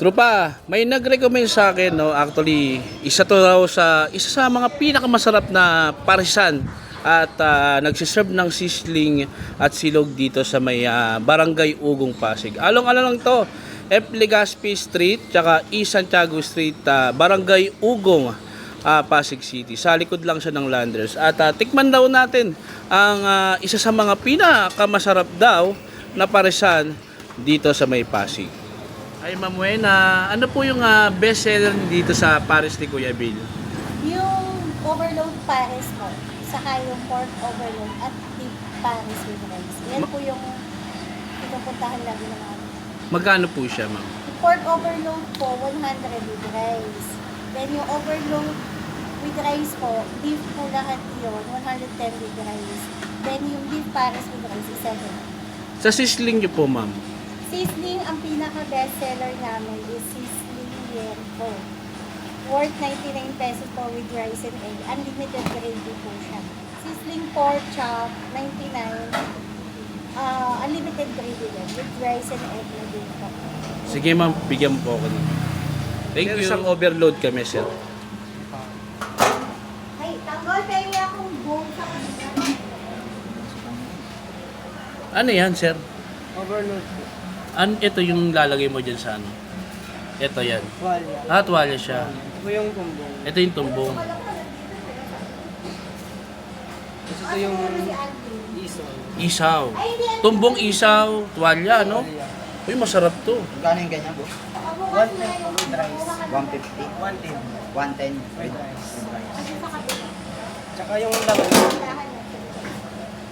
Trupa, may nag-recommend sa akin, no, actually, isa to raw sa, isa sa mga pinakamasarap na parisan at ah, nagsiserve ng sisling at silog dito sa may ah, Barangay Ugong Pasig. Along-along to, F. Legazpi Street, tsaka E. Santiago Street, ah, Barangay Ugong, ah, Pasig City. Sa likod lang siya ng Landers. At ah, tikman daw natin ang ah, isa sa mga pinakamasarap daw na parisan dito sa may Pasig. Ay, Ma'am Wena, ano po yung ah, best seller dito sa Paris ni Kuya Bill? Yung overload pares po, saka yung pork overload at beef pares with rice. Yan Ma- po yung pinupuntahan lagi ng mga. Magkano po siya, Ma'am? Yung pork overload po, 100 with rice. Then yung overload with rice po, beef po lahat yun, 110 with rice. Then yung beef pares with rice is 7. Sa sisling niyo po, Ma'am. Sizzling, ang pinaka-best seller namin is Sizzling Yen po. Worth 99 pesos po with rice and egg. Unlimited gravy po siya. Sizzling pork chop, 99. Ah, unlimited gravy din with rice and egg na din po. Sige, Ma'am, bigyan po ako nun. Thank you. Isang overload kami, sir. Ay, tanggol tayo akong bowl sa kanila. Ano yan, sir? Overload po. An ito yung lalagay mo dyan sa ano? Ito yan. Tuwalya. Ah, tuwalya siya. Ito yung tumbong. Ito yung tumbong. Tapos ito yung iso. Isaw. Tumbong isaw, tuwalya, no? Uy, masarap to. Magkano yung ganyan po? 110 with rice. 150? 110 110 with rice. rice. Tsaka yung laman.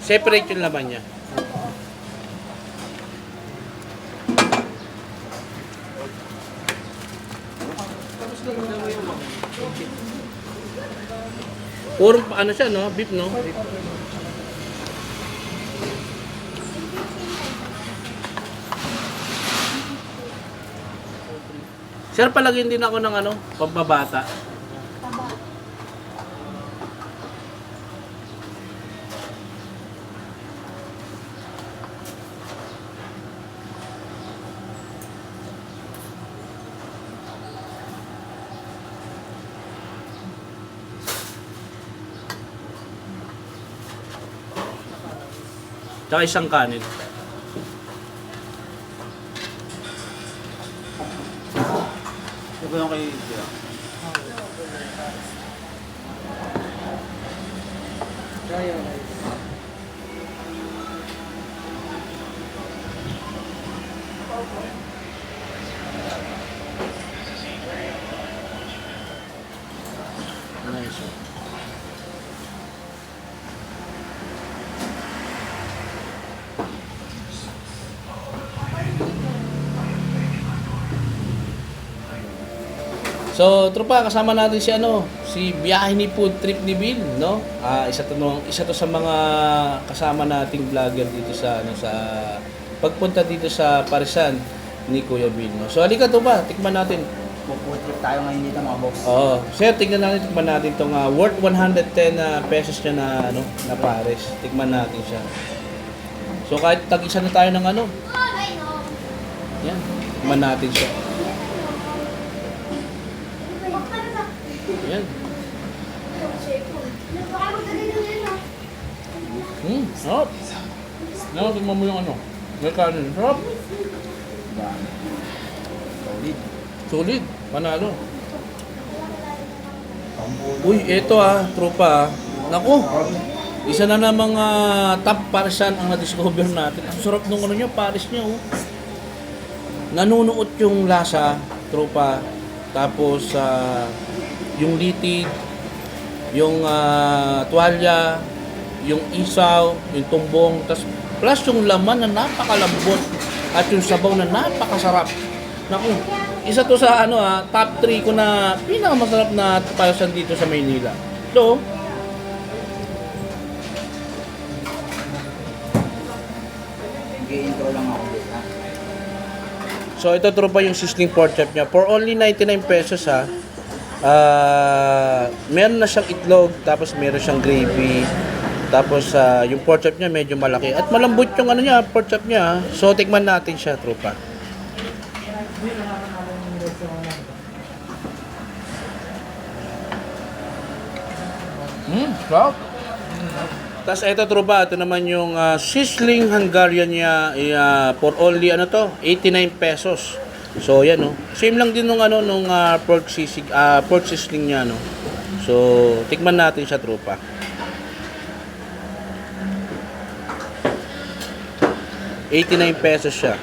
Separate yung laman niya. Puro ano siya, no? Beef, no? Sir, palagyan din ako ng ano, pampabata. Tsaka isang kanin. Ito yung kay. Tsaka yung rice. Nice. So, tropa, kasama natin si ano, si biyahe ni food trip ni Bill, no? Ah, isa to nung- isa to sa mga kasama nating vlogger dito sa ano sa pagpunta dito sa Parisan ni Kuya Bill, no? So, halika tropa, tikman natin. Puputrip trip tayo ngayon dito mga boss. Oo. Sir, tignan natin, tikman natin itong ah, worth 110 na pesos niya na, ano, na pares. Tikman natin siya. So, kahit tag-isa na tayo ng ano. Yan. Tikman natin siya. Yan. Hmm, sarap. Ano, tignan mo yung ano. May kanin. Sarap. Solid. Solid. Panalo. Uy, eto ah, tropa ah. Naku, isa na namang ah, top parisan ang na-discover natin. Ang sarap nung ano niya, paris niya oh. Nanunuot yung lasa, tropa. Tapos, ah, yung litid, yung ah, tuwalya, yung isaw, yung tumbong, tas plus yung laman na napakalambot at yung sabaw na napakasarap. Naku, isa to sa ano ah, top 3 ko na pinakamasarap na palasan dito sa Maynila. So, Nag-i-intro lang ako dito. ha? so ito tropa yung sizzling pork chop niya. For only 99 pesos ha. Ah, meron na siyang itlog, tapos meron siyang gravy. Tapos ah, yung pork chop niya medyo malaki. At malambot yung ano niya, pork chop niya. So tikman natin siya, tropa. Hmm, sarap. Tapos ito tropa, ito naman yung ah, sizzling Hungarian niya ah, for only ano to, 89 pesos. So yan no. Same lang din nung ano nung ah, pork sisig ah, pork sizzling niya no. So tikman natin siya tropa. $89 pesos siya.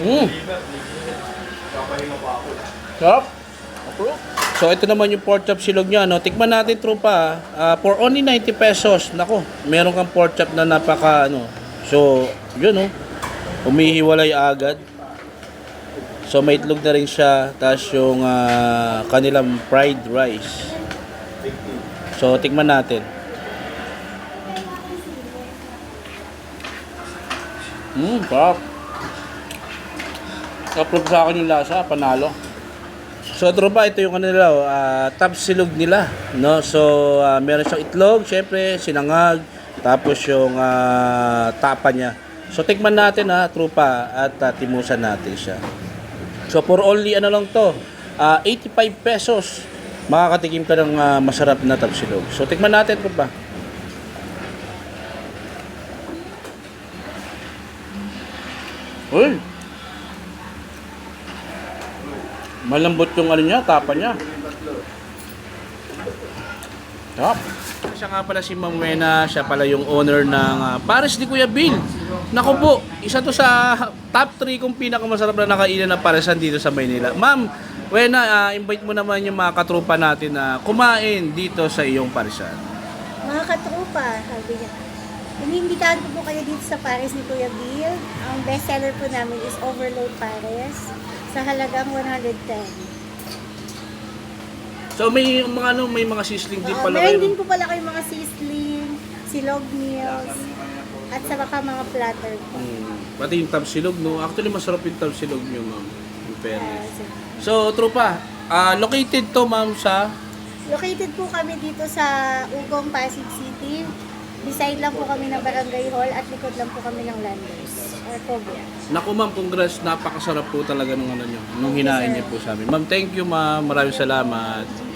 Mm. Sarap. So ito naman yung pork chop silog niya, no. Tikman natin tropa, ah, for only 90 pesos. Nako, meron kang pork chop na napaka ano. So, yun no. Umihiwalay agad. So may itlog na rin siya, tapos yung ah, kanilang fried rice. So tikman natin. Mmm, sarap. Approve sa akin yung lasa, panalo. So tropa, ito yung kanila, uh, top silog nila, no? So ah, meron siyang itlog, syempre sinangag, tapos yung ah, tapa niya. So tikman natin ha, tropa, at ah, timusan natin siya. So for only ano lang to, ah, 85 pesos, makakatikim ka ng ah, masarap na top silog. So tikman natin tropa. Uy! Malambot yung ano niya, tapa niya. Top. Siya nga pala si Ma'am Wena, siya pala yung owner ng ah, Paris ni Kuya Bill. Naku po, isa to sa top 3 kong pinakamasarap na nakainan ng parisan dito sa Maynila. Ma'am, Wena, ah, invite mo naman yung mga katrupa natin na kumain dito sa iyong parisan. Mga katrupa, sabi niya, inimbitahan ko po kayo dito sa Paris ni Kuya Bill. Ang bestseller po namin is Overload Paris sa halagang 110. So may mga ano, may mga sizzling din Oo, pala meron kayo. din po pala kayo mga sizzling, silog meals, at sa baka mga platter po. Hmm, pati yung tabsilog, no? Actually, masarap yung tabsilog nyo, ma'am. In fairness. so- So, trupa, ah, located to, ma'am, sa... located po kami dito sa Ugong, Pasig City. Beside lang po kami ng Barangay Hall at likod lang po kami ng Landers or Cobra. Naku, ma'am, congrats. Napakasarap po talaga nung ano nyo. Nung hinain niyo po sa amin. Ma'am, thank you, ma'am. Maraming salamat.